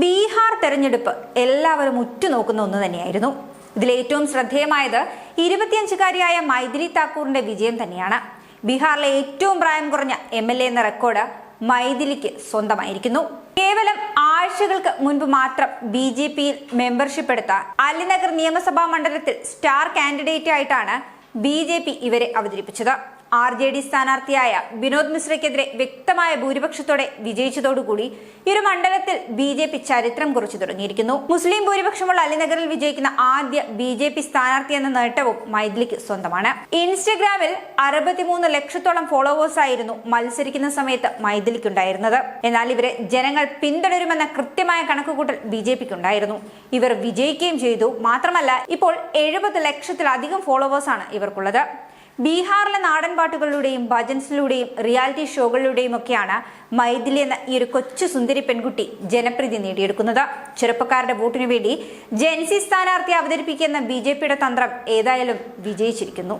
ബീഹാർ തെരഞ്ഞെടുപ്പ് എല്ലാവരും ഉറ്റുനോക്കുന്ന ഒന്ന് തന്നെയായിരുന്നു. ഇതിൽ ഏറ്റവും ശ്രദ്ധേയമായത് ഇരുപത്തിയഞ്ചുകാരിയായ മൈഥിലി താക്കൂറിന്റെ വിജയം തന്നെയാണ്. ബീഹാറിലെ ഏറ്റവും പ്രായം കുറഞ്ഞ എം എൽ എ എന്ന റെക്കോർഡ് മൈഥിലിക്ക് സ്വന്തമായിരിക്കുന്നു. കേവലം ആഴ്ചകൾക്ക് മുൻപ് മാത്രം ബി ജെ പിയിൽ മെമ്പർഷിപ്പ് എടുത്ത അലിനഗർ നിയമസഭാ മണ്ഡലത്തിൽ സ്റ്റാർ കാൻഡിഡേറ്റ് ആയിട്ടാണ് ബി ജെ പി ഇവരെ അവതരിപ്പിച്ചത്. ആർ ജെ ഡി സ്ഥാനാർത്ഥിയായ വിനോദ് മിശ്രയ്ക്കെതിരെ വ്യക്തമായ ഭൂരിപക്ഷത്തോടെ വിജയിച്ചതോടുകൂടി ഒരു മണ്ഡലത്തിൽ ബി ജെ പി ചരിത്രം കുറിച്ചു തുടങ്ങിയിരിക്കുന്നു. മുസ്ലിം ഭൂരിപക്ഷമുള്ള അലിനഗറിൽ വിജയിക്കുന്ന ആദ്യ ബി ജെ പി സ്ഥാനാർത്ഥി എന്ന നേട്ടവും മൈദിലിക്ക് സ്വന്തമാണ്. ഇൻസ്റ്റഗ്രാമിൽ അറുപത്തിമൂന്ന് ലക്ഷത്തോളം ഫോളോവേഴ്സ് ആയിരുന്നു മത്സരിക്കുന്ന സമയത്ത് മൈദിലിക്ക് ഉണ്ടായിരുന്നത് എന്നാൽ ഇവരെ ജനങ്ങൾ പിന്തുടരുമെന്ന കൃത്യമായ കണക്കുകൂട്ടൽ ബി ജെ പിക്ക് ഉണ്ടായിരുന്നു ഇവർ വിജയിക്കുകയും ചെയ്തു. മാത്രമല്ല ഇപ്പോൾ എഴുപത് ലക്ഷത്തിലധികം ഫോളോവേഴ്സ് ആണ് ഇവർക്കുള്ളത്. ബീഹാറിലെ നാടൻ പാട്ടുകളിലൂടെയും ഭജൻസിലൂടെയും റിയാലിറ്റി ഷോകളിലൂടെയും ഒക്കെയാണ് മൈഥിലി എന്ന ഈ ഒരു കൊച്ചു സുന്ദരി പെൺകുട്ടി ജനപ്രീതി നേടിയെടുക്കുന്നത്. ചെറുപ്പക്കാരുടെ വോട്ടിനു വേണ്ടി ജെൻസി സ്ഥാനാർത്ഥി അവതരിപ്പിക്കുന്ന ബി തന്ത്രം ഏതായാലും വിജയിച്ചിരിക്കുന്നു.